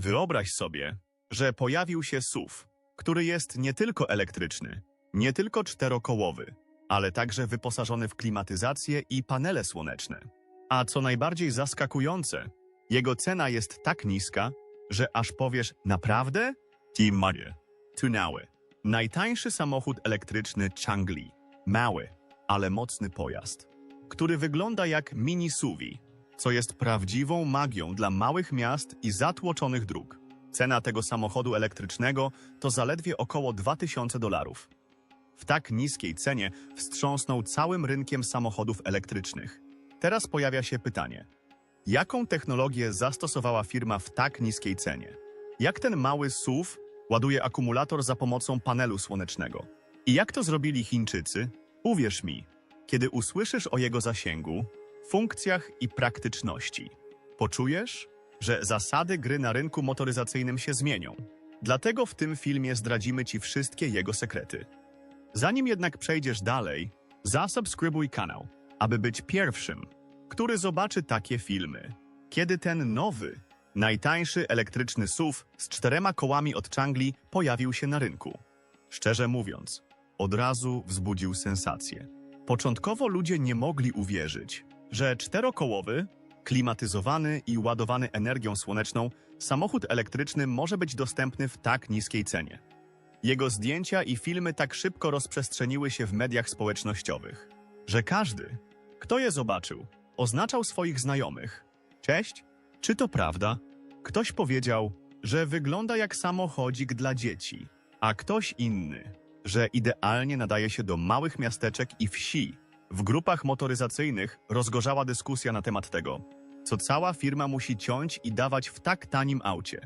Wyobraź sobie, że pojawił się SUV, który jest nie tylko elektryczny, nie tylko czterokołowy, ale także wyposażony w klimatyzację i panele słoneczne. A co najbardziej zaskakujące, jego cena jest tak niska, że aż powiesz naprawdę? Ti marie. Tunały. Najtańszy samochód elektryczny Changli. Mały, ale mocny pojazd, który wygląda jak mini SUV, co jest prawdziwą magią dla małych miast i zatłoczonych dróg. Cena tego samochodu elektrycznego to zaledwie około 2000 dolarów. W tak niskiej cenie wstrząsnął całym rynkiem samochodów elektrycznych. Teraz pojawia się pytanie: jaką technologię zastosowała firma w tak niskiej cenie? Jak ten mały SUV ładuje akumulator za pomocą panelu słonecznego? I jak to zrobili Chińczycy? Uwierz mi, kiedy usłyszysz o jego zasięgu, funkcjach i praktyczności, poczujesz, że zasady gry na rynku motoryzacyjnym się zmienią. Dlatego w tym filmie zdradzimy Ci wszystkie jego sekrety. Zanim jednak przejdziesz dalej, zasubskrybuj kanał, aby być pierwszym, który zobaczy takie filmy. Kiedy ten nowy, najtańszy elektryczny SUV z czterema kołami od Changli pojawił się na rynku. Szczerze mówiąc, od razu wzbudził sensację. Początkowo ludzie nie mogli uwierzyć, że czterokołowy, klimatyzowany i ładowany energią słoneczną samochód elektryczny może być dostępny w tak niskiej cenie. Jego zdjęcia i filmy tak szybko rozprzestrzeniły się w mediach społecznościowych, że każdy, kto je zobaczył, oznaczał swoich znajomych. Cześć, czy to prawda? Ktoś powiedział, że wygląda jak samochodzik dla dzieci, a ktoś inny, że idealnie nadaje się do małych miasteczek i wsi. W grupach motoryzacyjnych rozgorzała dyskusja na temat tego, co cała firma musi ciąć i dawać w tak tanim aucie.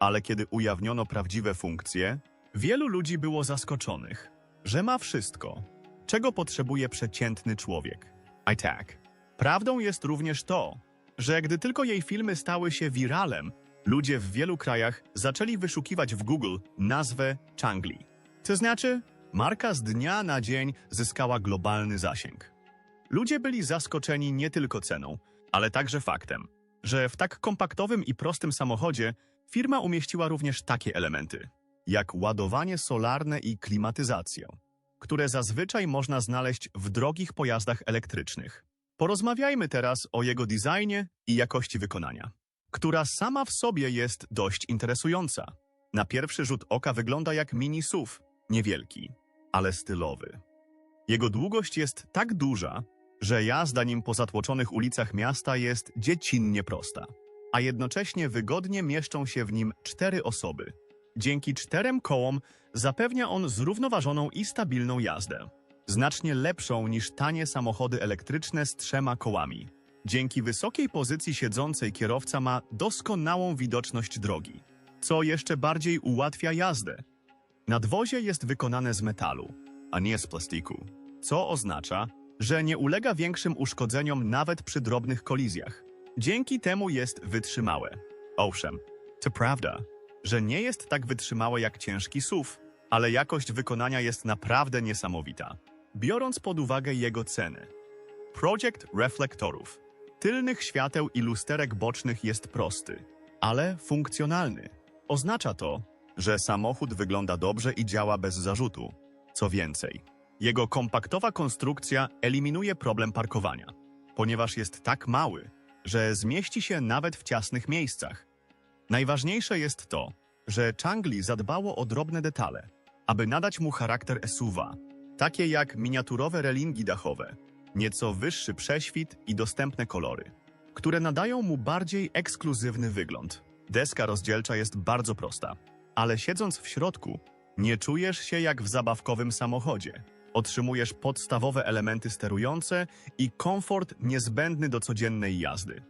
Ale kiedy ujawniono prawdziwe funkcje, wielu ludzi było zaskoczonych, że ma wszystko, czego potrzebuje przeciętny człowiek. I tak. Prawdą jest również to, że gdy tylko jej filmy stały się wiralem, ludzie w wielu krajach zaczęli wyszukiwać w Google nazwę Changli. To znaczy, marka z dnia na dzień zyskała globalny zasięg. Ludzie byli zaskoczeni nie tylko ceną, ale także faktem, że w tak kompaktowym i prostym samochodzie firma umieściła również takie elementy, jak ładowanie solarne i klimatyzację, które zazwyczaj można znaleźć w drogich pojazdach elektrycznych. Porozmawiajmy teraz o jego designie i jakości wykonania, która sama w sobie jest dość interesująca. Na pierwszy rzut oka wygląda jak mini SUV, niewielki, ale stylowy. Jego długość jest tak duża, że jazda nim po zatłoczonych ulicach miasta jest dziecinnie prosta, a jednocześnie wygodnie mieszczą się w nim cztery osoby. Dzięki czterem kołom zapewnia on zrównoważoną i stabilną jazdę, znacznie lepszą niż tanie samochody elektryczne z trzema kołami. Dzięki wysokiej pozycji siedzącej kierowca ma doskonałą widoczność drogi, co jeszcze bardziej ułatwia jazdę. Nadwozie jest wykonane z metalu, a nie z plastiku, co oznacza, że nie ulega większym uszkodzeniom nawet przy drobnych kolizjach. Dzięki temu jest wytrzymałe. Owszem, to prawda, że nie jest tak wytrzymałe jak ciężki SUV, ale jakość wykonania jest naprawdę niesamowita, biorąc pod uwagę jego ceny. Projekt reflektorów, tylnych świateł i lusterek bocznych jest prosty, ale funkcjonalny. Oznacza to, że samochód wygląda dobrze i działa bez zarzutu. Co więcej, jego kompaktowa konstrukcja eliminuje problem parkowania, ponieważ jest tak mały, że zmieści się nawet w ciasnych miejscach. Najważniejsze jest to, że Changli zadbało o drobne detale, aby nadać mu charakter SUV-a, takie jak miniaturowe relingi dachowe, nieco wyższy prześwit i dostępne kolory, które nadają mu bardziej ekskluzywny wygląd. Deska rozdzielcza jest bardzo prosta, ale siedząc w środku, nie czujesz się jak w zabawkowym samochodzie. Otrzymujesz podstawowe elementy sterujące i komfort niezbędny do codziennej jazdy.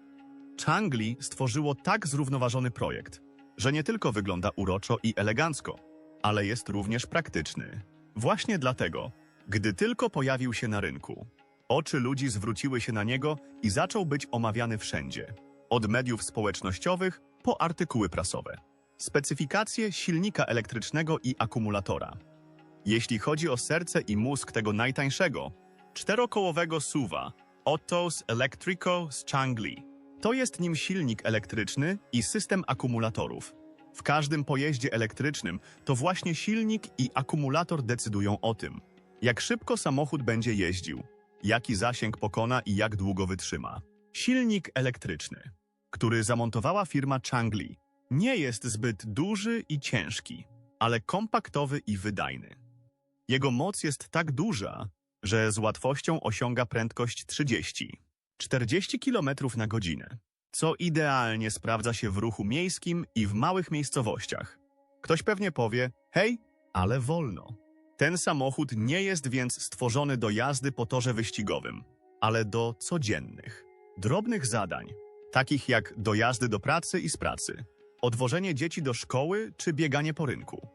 Changli stworzyło tak zrównoważony projekt, że nie tylko wygląda uroczo i elegancko, ale jest również praktyczny. Właśnie dlatego, gdy tylko pojawił się na rynku, oczy ludzi zwróciły się na niego i zaczął być omawiany wszędzie. Od mediów społecznościowych po artykuły prasowe. Specyfikacje silnika elektrycznego i akumulatora. Jeśli chodzi o serce i mózg tego najtańszego, czterokołowego SUVa, Otto's Electrico z Changli, To jest nim silnik elektryczny i system akumulatorów. W każdym pojeździe elektrycznym to właśnie silnik i akumulator decydują o tym, jak szybko samochód będzie jeździł, jaki zasięg pokona i jak długo wytrzyma. Silnik elektryczny, który zamontowała firma Changli, nie jest zbyt duży i ciężki, ale kompaktowy i wydajny. Jego moc jest tak duża, że z łatwością osiąga prędkość 30 40 km na godzinę, co idealnie sprawdza się w ruchu miejskim i w małych miejscowościach. Ktoś pewnie powie, hej, ale wolno. Ten samochód nie jest więc stworzony do jazdy po torze wyścigowym, ale do codziennych, drobnych zadań, takich jak dojazdy do pracy i z pracy, odwożenie dzieci do szkoły czy bieganie po rynku.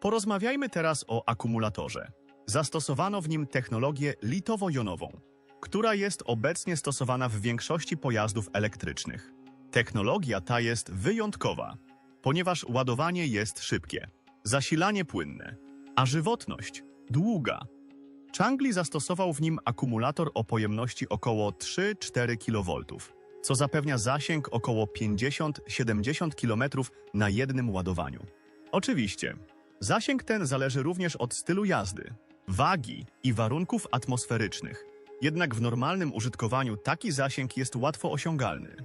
Porozmawiajmy teraz o akumulatorze. Zastosowano w nim technologię litowo-jonową, która jest obecnie stosowana w większości pojazdów elektrycznych. Technologia ta jest wyjątkowa, ponieważ ładowanie jest szybkie, zasilanie płynne, a żywotność długa. Changli zastosował w nim akumulator o pojemności około 3-4 kV, co zapewnia zasięg około 50-70 km na jednym ładowaniu. Oczywiście, zasięg ten zależy również od stylu jazdy, wagi i warunków atmosferycznych. Jednak w normalnym użytkowaniu taki zasięg jest łatwo osiągalny.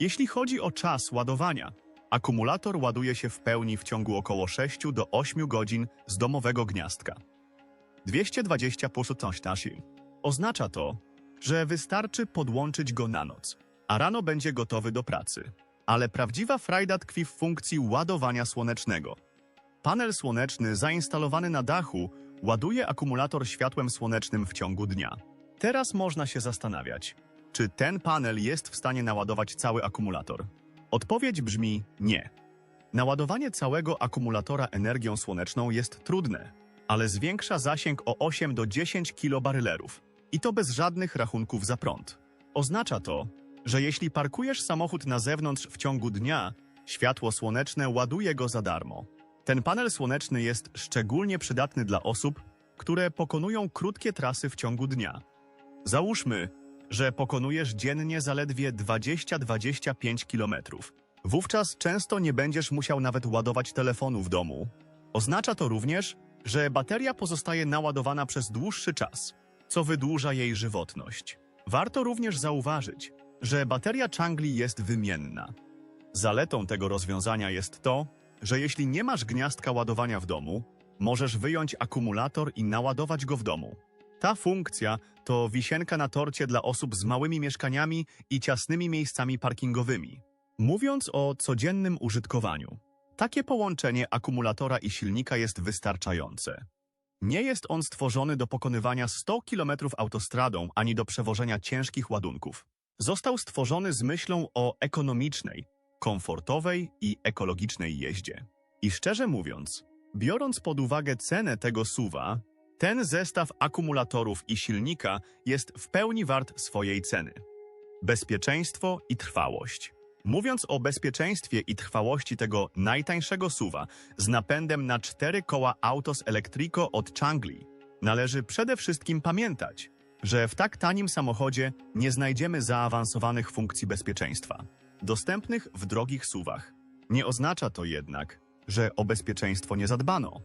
Jeśli chodzi o czas ładowania, akumulator ładuje się w pełni w ciągu około 6 do 8 godzin z domowego gniazdka. 220 sił. Oznacza to, że wystarczy podłączyć go na noc, a rano będzie gotowy do pracy. Ale prawdziwa frajda tkwi w funkcji ładowania słonecznego. Panel słoneczny zainstalowany na dachu ładuje akumulator światłem słonecznym w ciągu dnia. Teraz można się zastanawiać, czy ten panel jest w stanie naładować cały akumulator. Odpowiedź brzmi nie. Naładowanie całego akumulatora energią słoneczną jest trudne, ale zwiększa zasięg o 8 do 10 kilobarylerów i to bez żadnych rachunków za prąd. Oznacza to, że jeśli parkujesz samochód na zewnątrz w ciągu dnia, światło słoneczne ładuje go za darmo. Ten panel słoneczny jest szczególnie przydatny dla osób, które pokonują krótkie trasy w ciągu dnia. Załóżmy, że pokonujesz dziennie zaledwie 20-25 km. Wówczas często nie będziesz musiał nawet ładować telefonu w domu. Oznacza to również, że bateria pozostaje naładowana przez dłuższy czas, co wydłuża jej żywotność. Warto również zauważyć, że bateria Changli jest wymienna. Zaletą tego rozwiązania jest to, że jeśli nie masz gniazdka ładowania w domu, możesz wyjąć akumulator i naładować go w domu. Ta funkcja to wisienka na torcie dla osób z małymi mieszkaniami i ciasnymi miejscami parkingowymi. Mówiąc o codziennym użytkowaniu, takie połączenie akumulatora i silnika jest wystarczające. Nie jest on stworzony do pokonywania 100 km autostradą ani do przewożenia ciężkich ładunków. Został stworzony z myślą o ekonomicznej, komfortowej i ekologicznej jeździe. I szczerze mówiąc, biorąc pod uwagę cenę tego suwa, ten zestaw akumulatorów i silnika jest w pełni wart swojej ceny. Bezpieczeństwo i trwałość. Mówiąc o bezpieczeństwie i trwałości tego najtańszego suwa z napędem na cztery koła Autos Electrico od Changli, należy przede wszystkim pamiętać, że w tak tanim samochodzie nie znajdziemy zaawansowanych funkcji bezpieczeństwa, dostępnych w drogich suwach. Nie oznacza to jednak, że o bezpieczeństwo nie zadbano.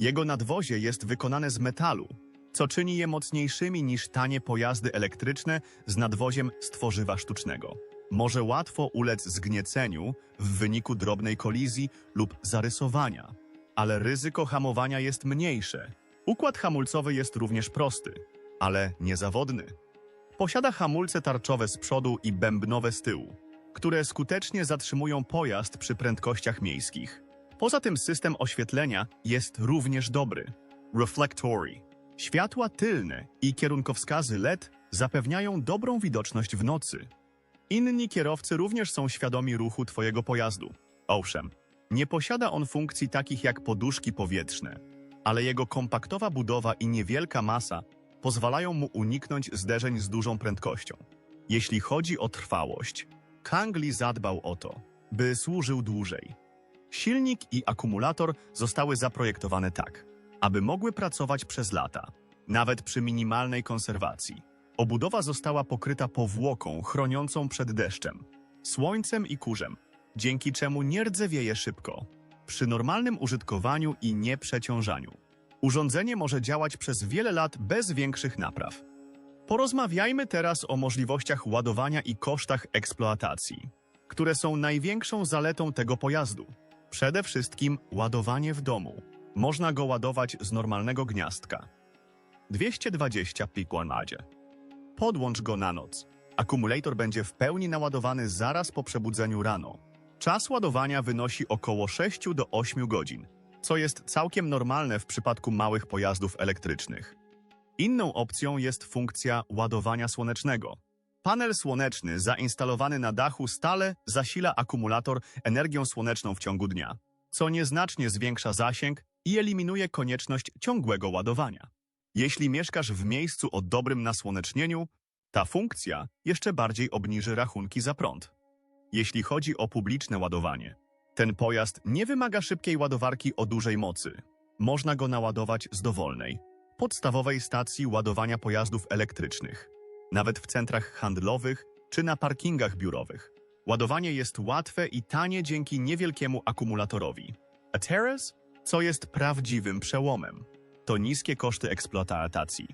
Jego nadwozie jest wykonane z metalu, co czyni je mocniejszymi niż tanie pojazdy elektryczne z nadwoziem z tworzywa sztucznego. Może łatwo ulec zgnieceniu w wyniku drobnej kolizji lub zarysowania, ale ryzyko hamowania jest mniejsze. Układ hamulcowy jest również prosty, ale niezawodny. Posiada hamulce tarczowe z przodu i bębnowe z tyłu, które skutecznie zatrzymują pojazd przy prędkościach miejskich. Poza tym system oświetlenia jest również dobry. Reflectory. Światła tylne i kierunkowskazy LED zapewniają dobrą widoczność w nocy. Inni kierowcy również są świadomi ruchu Twojego pojazdu. Owszem, nie posiada on funkcji takich jak poduszki powietrzne, ale jego kompaktowa budowa i niewielka masa pozwalają mu uniknąć zderzeń z dużą prędkością. Jeśli chodzi o trwałość, Kangli zadbał o to, by służył dłużej. Silnik i akumulator zostały zaprojektowane tak, aby mogły pracować przez lata, nawet przy minimalnej konserwacji. Obudowa została pokryta powłoką chroniącą przed deszczem, słońcem i kurzem, dzięki czemu nie rdzewieje szybko. Przy normalnym użytkowaniu i nieprzeciążaniu. Urządzenie może działać przez wiele lat bez większych napraw. Porozmawiajmy teraz o możliwościach ładowania i kosztach eksploatacji, które są największą zaletą tego pojazdu. Przede wszystkim ładowanie w domu. Można go ładować z normalnego gniazdka. 220 pikłanadzie. Podłącz go na noc. Akumulator będzie w pełni naładowany zaraz po przebudzeniu rano. Czas ładowania wynosi około 6 do 8 godzin, co jest całkiem normalne w przypadku małych pojazdów elektrycznych. Inną opcją jest funkcja ładowania słonecznego. Panel słoneczny zainstalowany na dachu stale zasila akumulator energią słoneczną w ciągu dnia, co nieznacznie zwiększa zasięg i eliminuje konieczność ciągłego ładowania. Jeśli mieszkasz w miejscu o dobrym nasłonecznieniu, ta funkcja jeszcze bardziej obniży rachunki za prąd. Jeśli chodzi o publiczne ładowanie, ten pojazd nie wymaga szybkiej ładowarki o dużej mocy. Można go naładować z dowolnej, podstawowej stacji ładowania pojazdów elektrycznych, nawet w centrach handlowych czy na parkingach biurowych. Ładowanie jest łatwe i tanie dzięki niewielkiemu akumulatorowi. A teraz, co jest prawdziwym przełomem, to niskie koszty eksploatacji.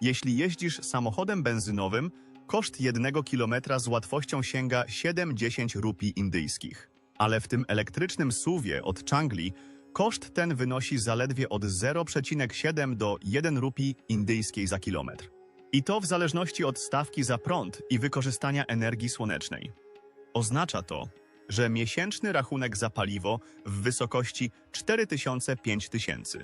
Jeśli jeździsz samochodem benzynowym, koszt jednego kilometra z łatwością sięga 7-10 rupii indyjskich. Ale w tym elektrycznym suwie od Changli koszt ten wynosi zaledwie od 0,7 do 1 rupii indyjskiej za kilometr. I to w zależności od stawki za prąd i wykorzystania energii słonecznej. Oznacza to, że miesięczny rachunek za paliwo w wysokości 4000-5000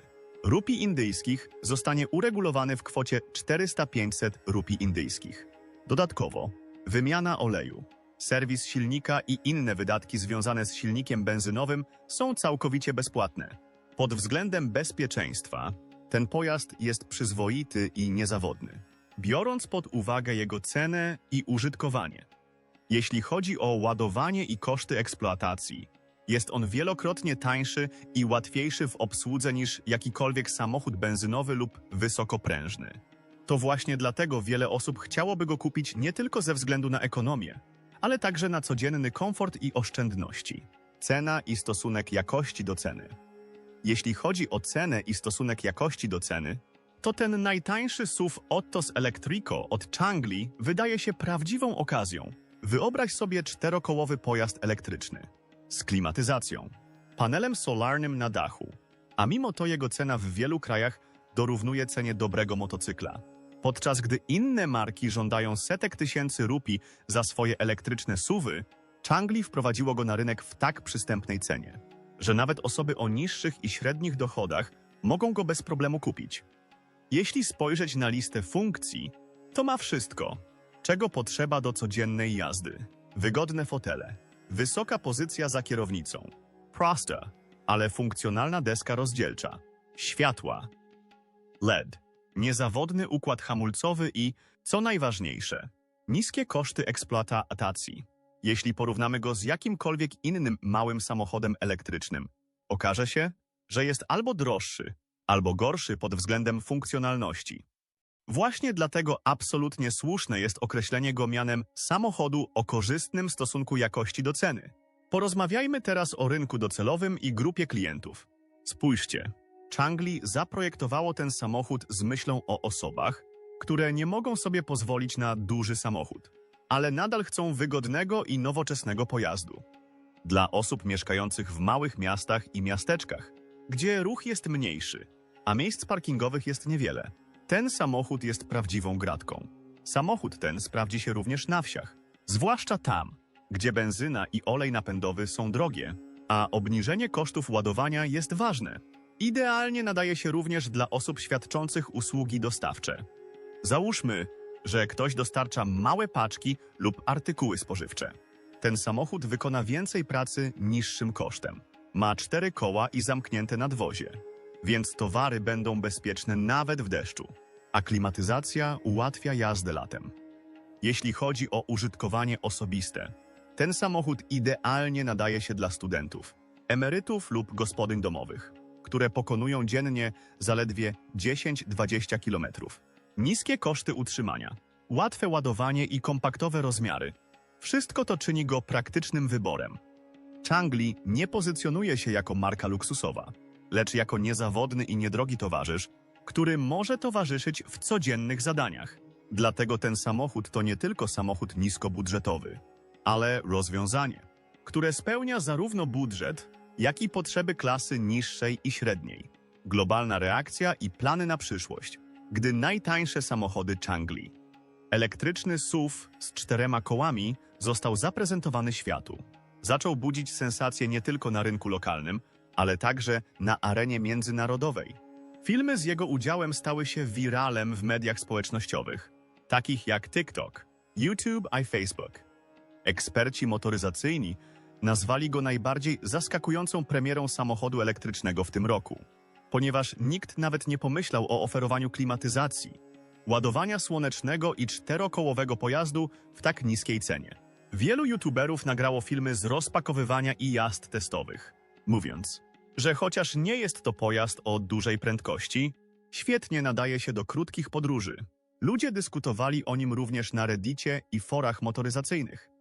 rupii indyjskich zostanie uregulowany w kwocie 400-500 rupii indyjskich. Dodatkowo, wymiana oleju, serwis silnika i inne wydatki związane z silnikiem benzynowym są całkowicie bezpłatne. Pod względem bezpieczeństwa ten pojazd jest przyzwoity i niezawodny, biorąc pod uwagę jego cenę i użytkowanie. Jeśli chodzi o ładowanie i koszty eksploatacji, jest on wielokrotnie tańszy i łatwiejszy w obsłudze niż jakikolwiek samochód benzynowy lub wysokoprężny. To właśnie dlatego wiele osób chciałoby go kupić nie tylko ze względu na ekonomię, ale także na codzienny komfort i oszczędności. Cena i stosunek jakości do ceny. Jeśli chodzi o cenę i stosunek jakości do ceny, to ten najtańszy SUV Ottos Electrico od Changli wydaje się prawdziwą okazją. Wyobraź sobie czterokołowy pojazd elektryczny z klimatyzacją, panelem solarnym na dachu, a mimo to jego cena w wielu krajach dorównuje cenie dobrego motocykla. Podczas gdy inne marki żądają setek tysięcy rupii za swoje elektryczne suwy, Changli wprowadziło go na rynek w tak przystępnej cenie, że nawet osoby o niższych i średnich dochodach mogą go bez problemu kupić. Jeśli spojrzeć na listę funkcji, to ma wszystko, czego potrzeba do codziennej jazdy. Wygodne fotele, wysoka pozycja za kierownicą, prosta, ale funkcjonalna deska rozdzielcza, światła, LED, niezawodny układ hamulcowy i, co najważniejsze, niskie koszty eksploatacji. Jeśli porównamy go z jakimkolwiek innym małym samochodem elektrycznym, okaże się, że jest albo droższy, albo gorszy pod względem funkcjonalności. Właśnie dlatego absolutnie słuszne jest określenie go mianem samochodu o korzystnym stosunku jakości do ceny. Porozmawiajmy teraz o rynku docelowym i grupie klientów. Spójrzcie, Changli zaprojektowało ten samochód z myślą o osobach, które nie mogą sobie pozwolić na duży samochód, ale nadal chcą wygodnego i nowoczesnego pojazdu. Dla osób mieszkających w małych miastach i miasteczkach, gdzie ruch jest mniejszy, a miejsc parkingowych jest niewiele. Ten samochód jest prawdziwą gratką. Samochód ten sprawdzi się również na wsiach, zwłaszcza tam, gdzie benzyna i olej napędowy są drogie, a obniżenie kosztów ładowania jest ważne. Idealnie nadaje się również dla osób świadczących usługi dostawcze. Załóżmy, że ktoś dostarcza małe paczki lub artykuły spożywcze. Ten samochód wykona więcej pracy niższym kosztem. Ma cztery koła i zamknięte nadwozie, więc towary będą bezpieczne nawet w deszczu, a klimatyzacja ułatwia jazdę latem. Jeśli chodzi o użytkowanie osobiste, ten samochód idealnie nadaje się dla studentów, emerytów lub gospodyń domowych, które pokonują dziennie zaledwie 10-20 km. Niskie koszty utrzymania. łatwe ładowanie i kompaktowe rozmiary. Wszystko to czyni go praktycznym wyborem. Changli nie pozycjonuje się jako marka luksusowa, lecz jako niezawodny i niedrogi towarzysz, który może towarzyszyć w codziennych zadaniach. Dlatego ten samochód to nie tylko samochód niskobudżetowy, ale rozwiązanie, które spełnia zarówno budżet, jak i potrzeby klasy niższej i średniej. Globalna reakcja i plany na przyszłość, gdy najtańsze samochody Changli. Elektryczny SUV z czterema kołami został zaprezentowany światu. Zaczął budzić sensację nie tylko na rynku lokalnym, ale także na arenie międzynarodowej. Filmy z jego udziałem stały się wiralem w mediach społecznościowych, takich jak TikTok, YouTube i Facebook. Eksperci motoryzacyjni nazwali go najbardziej zaskakującą premierą samochodu elektrycznego w tym roku, ponieważ nikt nawet nie pomyślał o oferowaniu klimatyzacji, ładowania słonecznego i czterokołowego pojazdu w tak niskiej cenie. Wielu youtuberów nagrało filmy z rozpakowywania i jazd testowych, mówiąc, że chociaż nie jest to pojazd o dużej prędkości, świetnie nadaje się do krótkich podróży. Ludzie dyskutowali o nim również na Reddicie i forach motoryzacyjnych.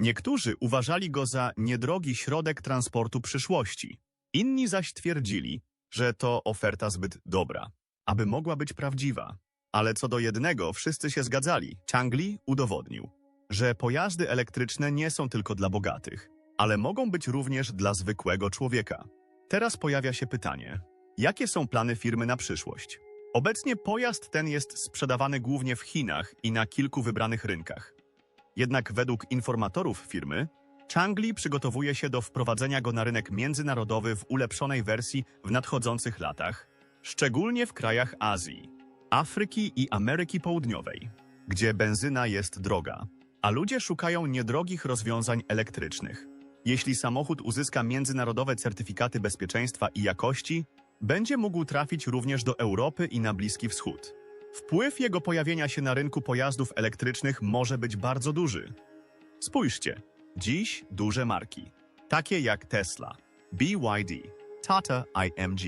Niektórzy uważali go za niedrogi środek transportu przyszłości. Inni zaś twierdzili, że to oferta zbyt dobra, aby mogła być prawdziwa. Ale co do jednego wszyscy się zgadzali. Changli udowodnił, że pojazdy elektryczne nie są tylko dla bogatych, ale mogą być również dla zwykłego człowieka. Teraz pojawia się pytanie, jakie są plany firmy na przyszłość? Obecnie pojazd ten jest sprzedawany głównie w Chinach i na kilku wybranych rynkach. Jednak według informatorów firmy, Changli przygotowuje się do wprowadzenia go na rynek międzynarodowy w ulepszonej wersji w nadchodzących latach, szczególnie w krajach Azji, Afryki i Ameryki Południowej, gdzie benzyna jest droga, a ludzie szukają niedrogich rozwiązań elektrycznych. Jeśli samochód uzyska międzynarodowe certyfikaty bezpieczeństwa i jakości, będzie mógł trafić również do Europy i na Bliski Wschód. Wpływ jego pojawienia się na rynku pojazdów elektrycznych może być bardzo duży. Spójrzcie, dziś duże marki, takie jak Tesla, BYD, Tata IMG,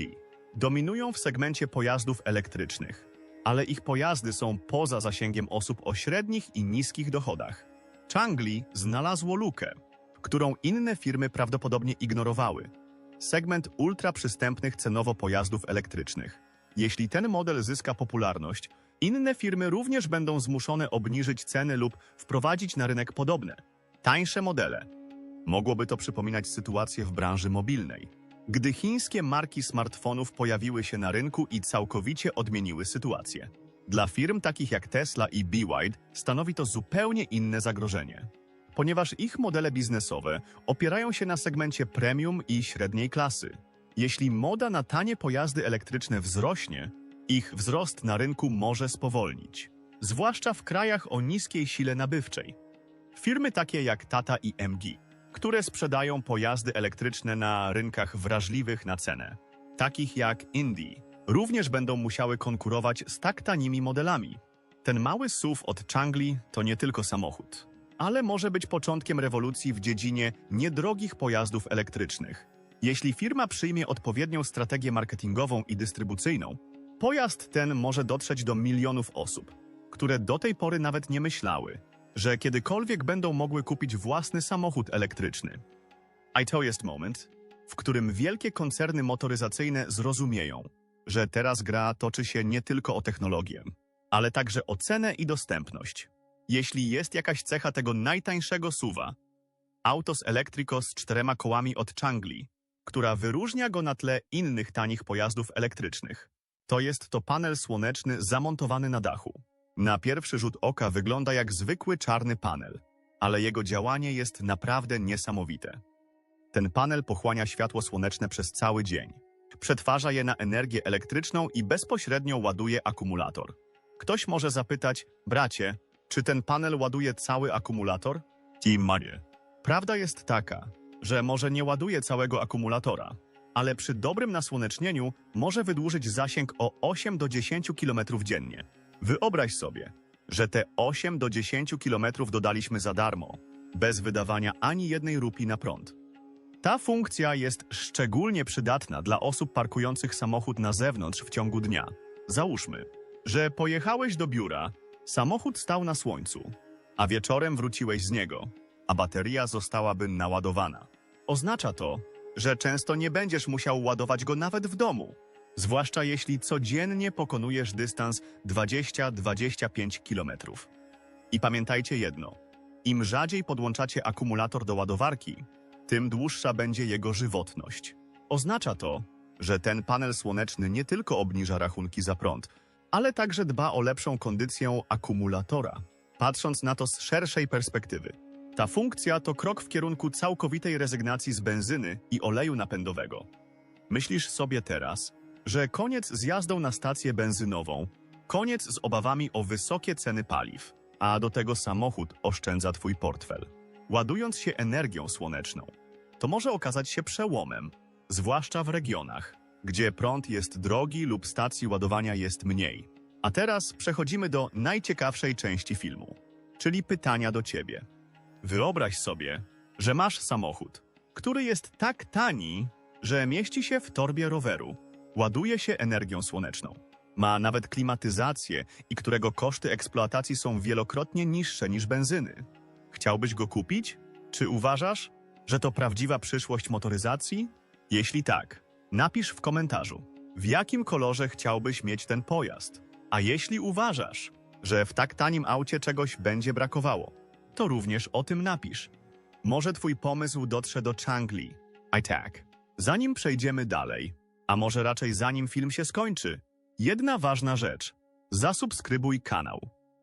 dominują w segmencie pojazdów elektrycznych, ale ich pojazdy są poza zasięgiem osób o średnich i niskich dochodach. Changli znalazło lukę, którą inne firmy prawdopodobnie ignorowały. Segment ultraprzystępnych cenowo pojazdów elektrycznych. Jeśli ten model zyska popularność, inne firmy również będą zmuszone obniżyć ceny lub wprowadzić na rynek podobne, tańsze modele. Mogłoby to przypominać sytuację w branży mobilnej, gdy chińskie marki smartfonów pojawiły się na rynku i całkowicie odmieniły sytuację. Dla firm takich jak Tesla i BYD stanowi to zupełnie inne zagrożenie, ponieważ ich modele biznesowe opierają się na segmencie premium i średniej klasy. Jeśli moda na tanie pojazdy elektryczne wzrośnie, ich wzrost na rynku może spowolnić, zwłaszcza w krajach o niskiej sile nabywczej. Firmy takie jak Tata i MG, które sprzedają pojazdy elektryczne na rynkach wrażliwych na cenę, takich jak Indie, również będą musiały konkurować z tak tanimi modelami. Ten mały SUV od Changli to nie tylko samochód, ale może być początkiem rewolucji w dziedzinie niedrogich pojazdów elektrycznych. Jeśli firma przyjmie odpowiednią strategię marketingową i dystrybucyjną, pojazd ten może dotrzeć do milionów osób, które do tej pory nawet nie myślały, że kiedykolwiek będą mogły kupić własny samochód elektryczny. I to jest moment, w którym wielkie koncerny motoryzacyjne zrozumieją, że teraz gra toczy się nie tylko o technologię, ale także o cenę i dostępność. Jeśli jest jakaś cecha tego najtańszego suwa, Autos Electrico z czterema kołami od Changli, która wyróżnia go na tle innych tanich pojazdów elektrycznych, to jest to panel słoneczny zamontowany na dachu. Na pierwszy rzut oka wygląda jak zwykły czarny panel, ale jego działanie jest naprawdę niesamowite. Ten panel pochłania światło słoneczne przez cały dzień. Przetwarza je na energię elektryczną i bezpośrednio ładuje akumulator. Ktoś może zapytać, bracie, czy ten panel ładuje cały akumulator? I Marie. Prawda jest taka, że może nie ładuje całego akumulatora, ale przy dobrym nasłonecznieniu może wydłużyć zasięg o 8 do 10 km dziennie. Wyobraź sobie, że te 8 do 10 km dodaliśmy za darmo, bez wydawania ani jednej rupii na prąd. Ta funkcja jest szczególnie przydatna dla osób parkujących samochód na zewnątrz w ciągu dnia. Załóżmy, że pojechałeś do biura, Samochód stał na słońcu, a wieczorem wróciłeś z niego, a bateria zostałaby naładowana. Oznacza to, że często nie będziesz musiał ładować go nawet w domu, zwłaszcza jeśli codziennie pokonujesz dystans 20-25 km. I pamiętajcie jedno: im rzadziej podłączacie akumulator do ładowarki, tym dłuższa będzie jego żywotność. Oznacza to, że ten panel słoneczny nie tylko obniża rachunki za prąd, ale także dba o lepszą kondycję akumulatora. Patrząc na to z szerszej perspektywy, ta funkcja to krok w kierunku całkowitej rezygnacji z benzyny i oleju napędowego. Myślisz sobie teraz, że koniec z jazdą na stację benzynową, koniec z obawami o wysokie ceny paliw, a do tego samochód oszczędza twój portfel. Ładując się energią słoneczną, to może okazać się przełomem, zwłaszcza w regionach, gdzie prąd jest drogi lub stacji ładowania jest mniej. A teraz przechodzimy do najciekawszej części filmu, czyli pytania do ciebie. Wyobraź sobie, że masz samochód, który jest tak tani, że mieści się w torbie roweru, ładuje się energią słoneczną, ma nawet klimatyzację i którego koszty eksploatacji są wielokrotnie niższe niż benzyny. Chciałbyś go kupić? Czy uważasz, że to prawdziwa przyszłość motoryzacji? Jeśli tak, napisz w komentarzu, w jakim kolorze chciałbyś mieć ten pojazd. A jeśli uważasz, że w tak tanim aucie czegoś będzie brakowało, to również o tym napisz. Może twój pomysł dotrze do Changli. I tak. Zanim przejdziemy dalej, a może raczej zanim film się skończy, jedna ważna rzecz. Zasubskrybuj kanał,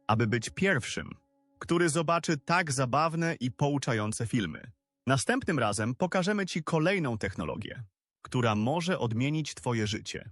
aby być pierwszym, który zobaczy tak zabawne i pouczające filmy. Następnym razem pokażemy Ci kolejną technologię, która może odmienić Twoje życie.